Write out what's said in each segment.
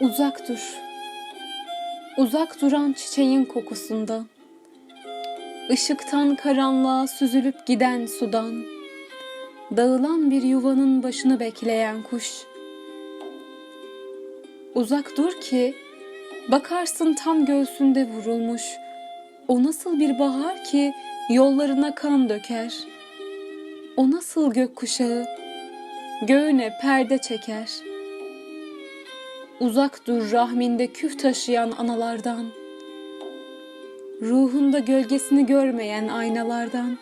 Uzak dur. Uzak duran çiçeğin kokusundan. Işıktan karanlığa süzülüp giden sudan. Dağılan bir yuvanın başını bekleyen kuş. Uzak dur ki bakarsın tam göğsünde vurulmuş. O nasıl bir bahar ki yollarına kan döker. O nasıl gökkuşağı göğüne perde çeker. Uzak dur rahminde küf taşıyan analardan. Ruhunda gölgesini görmeyen aynalardan.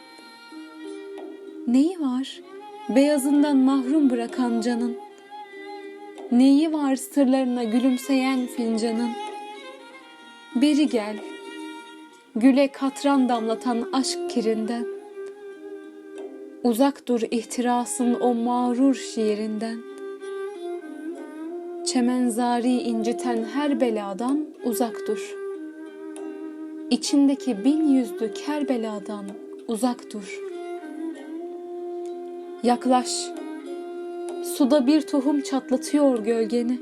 Neyi var beyazından mahrum bırakan canın? Neyi var sırlarına gülümseyen fincanın? Beri gel, güle katran damlatan aşk kirinden. Uzak dur ihtirasın o mağrur şiirinden. Çemenzari inciten her beladan uzak dur. İçindeki bin yüzlü kerbeladan uzak dur. Yaklaş, suda bir tohum çatlatıyor gölgeni.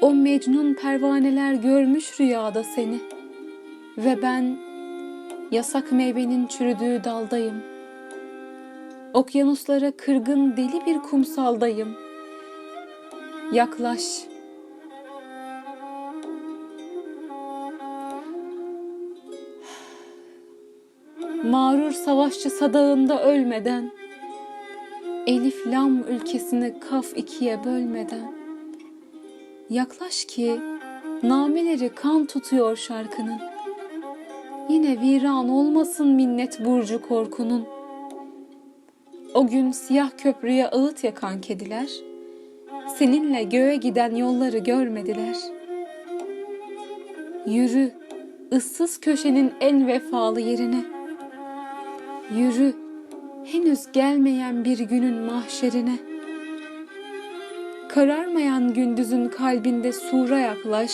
O mecnun pervaneler görmüş rüyada seni. Ve ben yasak meyvenin çürüdüğü daldayım. Okyanuslara kırgın deli bir kumsaldayım. Yaklaş. Mağrur savaşçı sadağında ölmeden, Elif lam ülkesini kaf ikiye bölmeden, Yaklaş ki nameleri kan tutuyor şarkının. Yine viran olmasın minnet burcu korkunun. O gün siyah köprüye ağıt yakan kediler, seninle göğe giden yolları görmediler. Yürü, ıssız köşenin en vefalı yerine. Yürü, henüz gelmeyen bir günün mahşerine. Kararmayan gündüzün kalbinde sura yaklaş.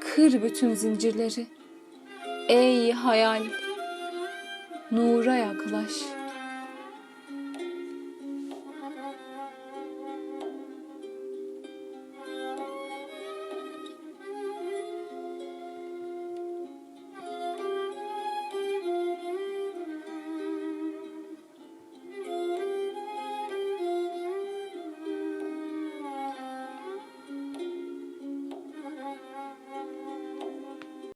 Kır bütün zincirleri. Ey hayal, nura yaklaş.''